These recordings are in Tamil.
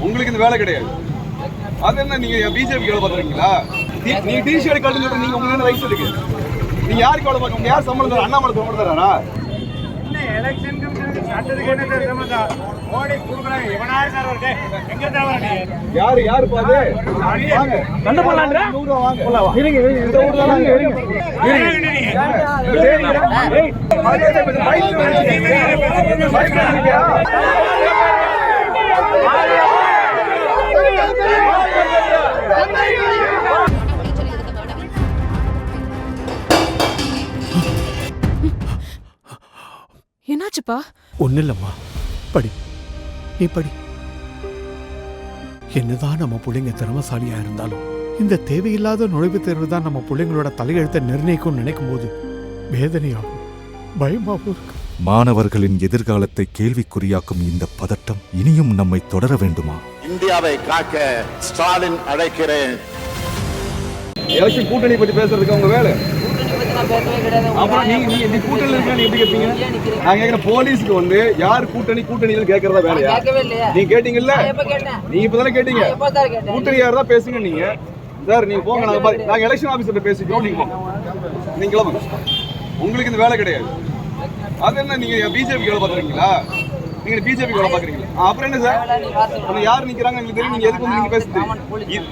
உங்களுக்கு இந்த வேலை கிடையாது. அது என்ன நீங்க பிஜேபி வேலை பார்த்துருக்கீங்களா நீங்க டி ஷர்ட் கட்டு சொல்ற நீங்க உங்களுக்கு என்ன ரைட்ஸ் இருக்கு? நீங்க யாருக்கு வேலை பார்க்க யார் சம்பளம் தர அண்ணாமலை சம்பளம் தராரா யாரு யாரு பாது? கண்டு? நூறு ரூபா வாங்க இருங்க இந்த ஊர் தான் வாங்க இருங்க மரியாதை பேசு. பைக்ல வந்து பைக்ல வந்துட்டியா? என்னாச்சுப்பா? ஒன்றும் இல்லைம்மா படி. நீ படி. என்னதான் நம்ம பிள்ளைங்க திறமசாலியா இருந்தாலும் இந்த தேவையில்லாத நுழைவுத் தேர்வு தான் நம்ம பிள்ளைங்களோட தலையெழுத்தை நிர்ணயிக்கும்னு நினைக்கும் போது வேதனையாகும் பயமாகவும் இருக்கு மாணவர்களின் எதிர்காலத்தை கேள்விக்குறியாக்கும் இந்த பதட்டம் இனியும் நம்மை தொடர வேண்டுமா? இந்தியாவை காக்க ஸ்டாலின் அழைக்கிறேன். எலெக்ஷன் கூட்டணி பத்தி பேசுறதுக்கு உங்க வேலை. போலீஸ்க்கு வந்து யார் கூட்டணி கூட்டணியில் கேக்குறதா வேலையா? நீங்க கேட்டீங்கல்ல? நான் எப்ப கேட்டேன்? நீங்க இப்பதானே கேட்டீங்க? கூட்டணி யார் தான் பேசுங்க நீங்க? சார் நீங்க போங்க நாங்க எலெக்ஷன் ஆபீசர்ட்ட பேசிக்கிறோம் நீங்க நீங்க கிளம்புங்க உங்களுக்கு இந்த வேலை கிடையாது. அது என்ன நீங்க பிஜேபி வேலை பார்த்துருக்கீங்களா நீங்க பிஜேபி வேலை பார்க்குறீங்களா அப்புறம் என்ன சார்? அப்புறம் யார் நிக்கிறாங்க எங்களுக்கு தெரியும் நீங்க எதுக்கு வந்து நீங்க பேசுறது?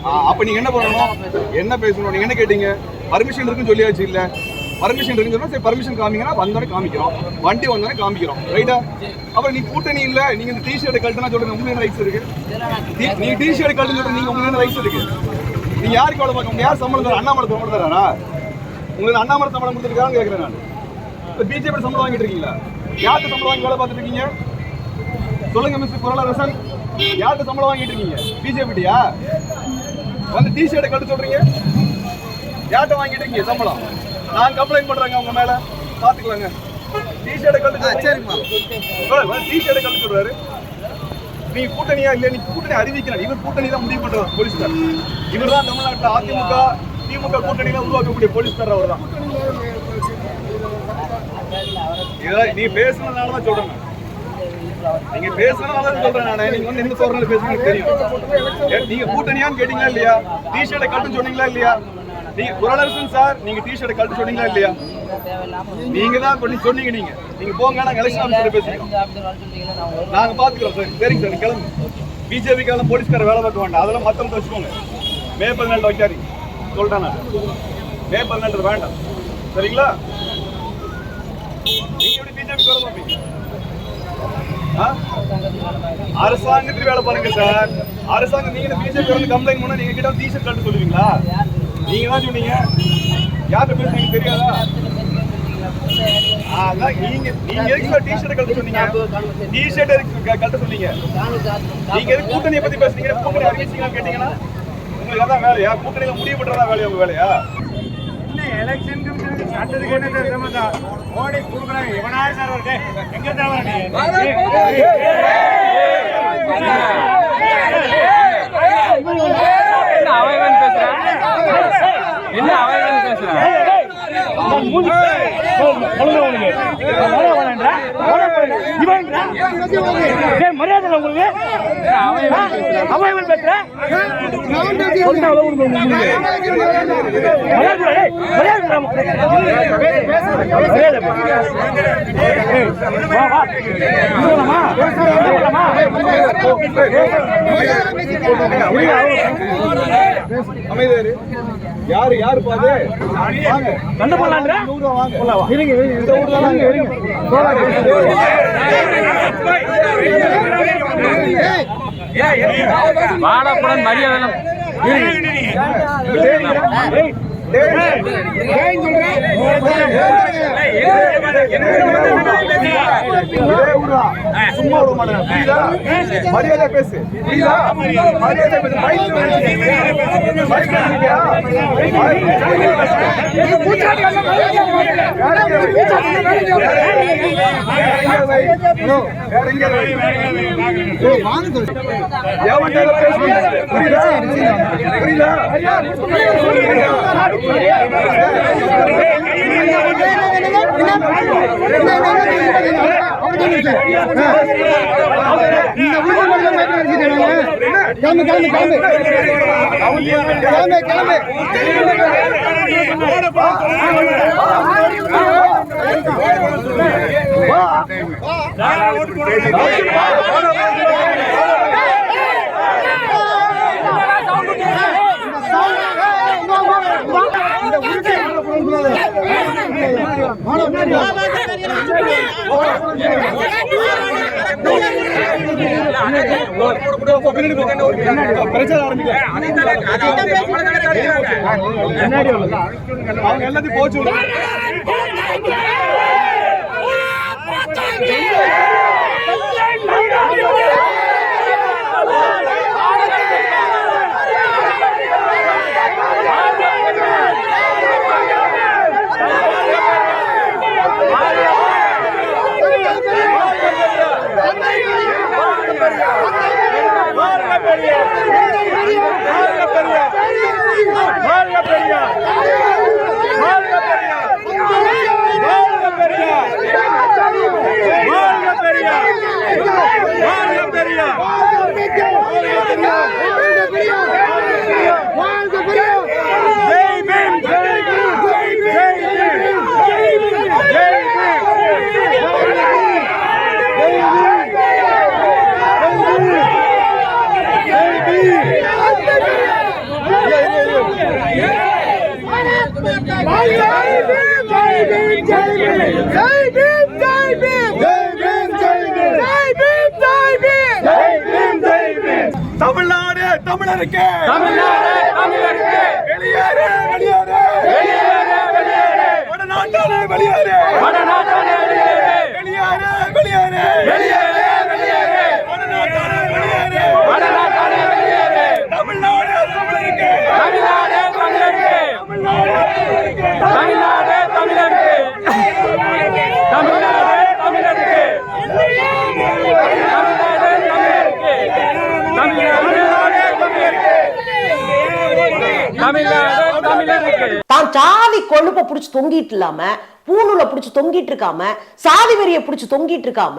ஆ, அப்ப நீங்க என்ன பண்ணணும்? என்ன பேசணும்? நீங்க என்ன கேட்டீங்க? பர்மிஷன் இருக்குன்னு சொல்லியாச்சு இல்ல? பர்மிஷன் இருக்குன்னு சரி பர்மிஷன் காமிங்கன்னா வந்தோடனே காமிக்கிறோம். வண்டி வந்தோடனே காமிக்கிறோம். ரைட்டா அப்புறம் நீ கூட்டணி இல்ல நீங்க இந்த டிஷர்ட் கழட்டுனா சொல்லுங்க உங்களுக்கு என்ன ரைட்ஸ் இருக்கு? நீ- டிஷர்ட் கழட்டுன்னு சொல்ற நீங்க உங்களுக்கு என்ன ரைட்ஸ் இருக்கு? நீ யாருக்கு வேலை பார்க்க யார் சம்பளம் தர அண்ணாமலை சம்பளம் தராரா? உங்களுக்கு அண்ணாமலை சம்பளம் கொடுத்துருக்கான்னு கேட்கிறேன் நான். பிஜேபி சம்பளம் வாங்கிட்டு இருக்கீங்களா யாருக்கு சம்பளம் வாங்கி வேலை பார்த்துட்டு இருக்கீங்க சொல்லுங்க மிஸ்டர் குரலரசன் யாருக்கு சம்பளம் வாங்கிட்டு இருக்கீங்க பிஜேபிட்டியா வந்து டி ஷர்ட்டை கட்டு சொல்றீங்க. யார்கிட்ட வாங்கிட்டு இருக்கீங்க சம்பளம்? நான் கம்ப்ளைண்ட் பண்றேங்க உங்க மேல. பாத்துக்கலாங்க. டி ஷர்ட்டை கட்டு சரிம்மா. டி ஷர்ட்டை கட்டு சொல்றாரு. நீங்க கூட்டணியா இல்ல நீ கூட்டணி அறிவிக்கிறார் இவர் கூட்டணி தான் முடிவு பண்றாரு போலீஸ்கார் இவர் தான் தமிழ்நாட்டுல அதிமுக திமுக கூட்டணியில உருவாக்கக்கூடிய போலீஸ்கார் அவர் தான் இதெல்லாம் நீ பேசுனதுனால தான் சொல்றேன் நீங்க பேசுறதுனால தான் சொல்றேன் நான். நீங்க வந்து என்ன சொல்றேன்னு பேசுறது தெரியும். நீங்க கூட்டணியான்னு கேட்டீங்களா இல்லையா? டி ஷர்ட்டை கட்டு சொன்னீங்களா இல்லையா? நீங்க குரலரசன் சார் நீங்க டி ஷர்ட்டை கட்டு சொன்னீங்களா இல்லையா? நீங்க தான் பண்ணி சொன்னீங்க நீங்க. நீங்க போங்க நாங்க எலெக்ஷன் ஆஃபீஸர் பேசுறோம் நாங்க பாத்துக்கிறோம் சார் சரிங்க சார் கிளம்பு. பிஜேபிக்கான போலீஸ்கார வேலை பார்க்க வேண்டாம். அதெல்லாம் மத்தவங்க வச்சுக்கோங்க. மே பதினெட்டு வைக்காதீங்க. சொல்றேன் நான். மே பதினெட்டு வேண்டாம். சரிங்களா நீங்க எப்படி பிஜேபி வேலை பார்ப்பீங்க ஆ? அரசாங்கத்துக்கு வேலை பாருங்க சார். அரசாங்கம் நீங்க பிஜேபி வந்து கம்ப்ளைண்ட் பண்ணா நீங்க கிட்ட டீஷர்ட் கட்டு சொல்லுவீங்களா? நீங்க தான் சொன்னீங்க. யார்கிட்ட பேசுறீங்க தெரியாதா? ஆ, அதான் நீங்க நீங்க எதுக்கு டீஷர்ட் கட்ட சொன்னீங்க? டீஷர்ட் எதுக்கு க- கட்ட சொன்னீங்க? நீங்க எதுக்கு கூட்டணியை பத்தி பேசுறீங்க கூட்டணி அறிவிச்சீங்க கேட்டீங்கன்னா உங்களுக்கு அதான் வேலையா? கூட்டணியில முடிவு பண்றதா வேலையா உங்க வேலையா? எலெக்ஷன் சட்டத்துக்கு என்ன மோடி கொடுக்குறாங்க இவனா இருக்காரு ஒரு எங்க அவன் பேசுறான் என்ன அவன் பேசுறான் மரியாதை. உங்களுக்கு அவன் யாரு யாரு பாது வாங்க கண்டு வாங்க இருங்க இந்த ஊர் தான் வாங்க இருங்க வாடப்படம் மரியாதை சும்மா விட மாட்டேன் மரியாதை பேசு மரியாதை பேசு கிளம்பு கிளம்பு. கிளம்பு கிளம்பு எவன்கிட்ட பேசுறீங்க? புரியுதா? புரியுதா? என்ன? பிரச்சனை ஆரம்பிக்க அவங்க எல்லாத்தையும் போச்சு தமிழ்நாடு தமிழருக்கு. தமிழ்நாடு தமிழருக்கு. வெளியேறு வெளியேறு. வெளியேறு வெளியேறு. வடநாட்டானே வெளியேறு. வெளியேறு. வெளியேறு வெளியேறு. வெளியேறு வடநாட்டாளே வெளியேறு வடநாட்டானே வெளியேறு தமிழ்நாடு தமிழருக்கு தமிழ்நாடு தமிழருக்கு தமிழ்நாடு தமிழருக்கு தமிழ்நாடு தமிழருக்கு தமிழ்நாடு தமிழருக்கு தான் சாதி கொழுப்ப புடிச்சு தொங்கிட்டு இல்லாம பூணூலை புடிச்சு தொங்கிட்டு இருக்காம சாதி வெறிய புடிச்சு தொங்கிட்டு இருக்காம